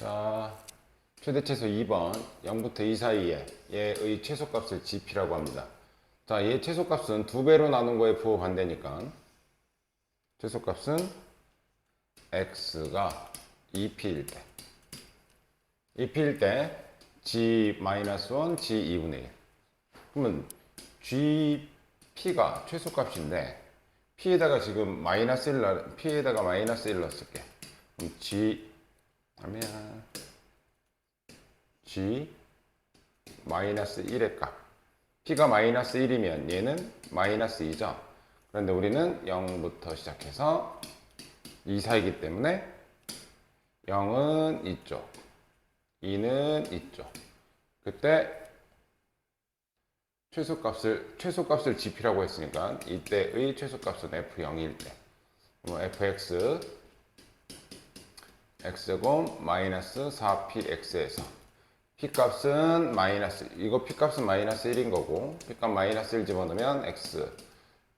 자, 최대 최소 2번 0부터 2 사이에 얘의 최소값을 GP라고 합니다. 자, 얘 최소값은 두 배로 나눈 거에 부호 반대니까 최소값은 x가 2p일 때 2p일 때 g-1, g 2분의 1 그러면 gp가 최소값인데 p에다가 지금 마이너스 1 넣- p에다가 마이너스 1 넣었을게 그럼 g 하면 g 마이너스 1의 값. P가 마이너스 1이면 얘는 마이너스 2죠. 그런데 우리는 0부터 시작해서 2 사이기 때문에 0은 이쪽 2는 이쪽. 그때 최소값을 최소값을 GP라고 했으니까 이때의 최소값은 F0일 때. fx x제곱 마이너스 4px에서 p값은 마이너스 이거 p값은 마이너스 1인 거고 p값 마이너스 1 집어넣으면 x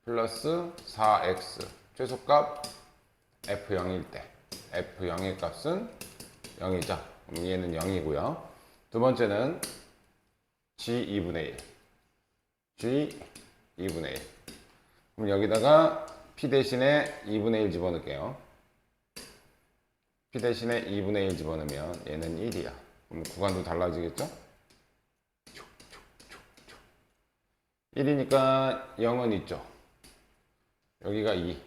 플러스 4x 최소값 f0일 때. f0의 값은 0이죠. 그럼 얘는 0이고요. 두 번째는 g 2분의 1 g 2분의 1 그럼 여기다가 p 대신에 2분의 1 집어넣을게요 p 대신에 2분의 1 집어넣으면 얘는 1이야. 그럼 구간도 달라지겠죠? 1이니까 0은 있죠. 여기가 2.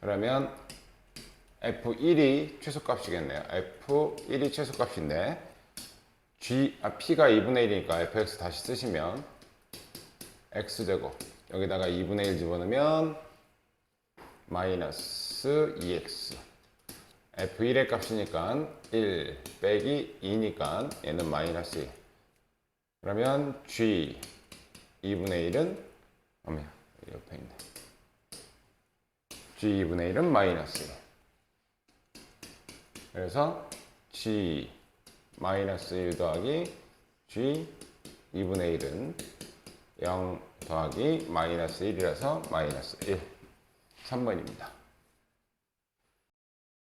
그러면 F1이 최소값이겠네요. F1이 최소값인데 G, 아, P가 2분의 1이니까 Fx 다시 쓰시면 X제곱 여기다가 2분의 1 집어넣으면 마이너스 2X F1의 값이니까 1 빼기 2니까 얘는 마이너스 1 그러면 G 2분의 1은 어머야 옆에 있네. G 2분의 1은 마이너스 1 그래서 G 마이너스 1 더하기 G 2분의 1은 0 더하기 마이너스 1이라서 마이너스 1 3번입니다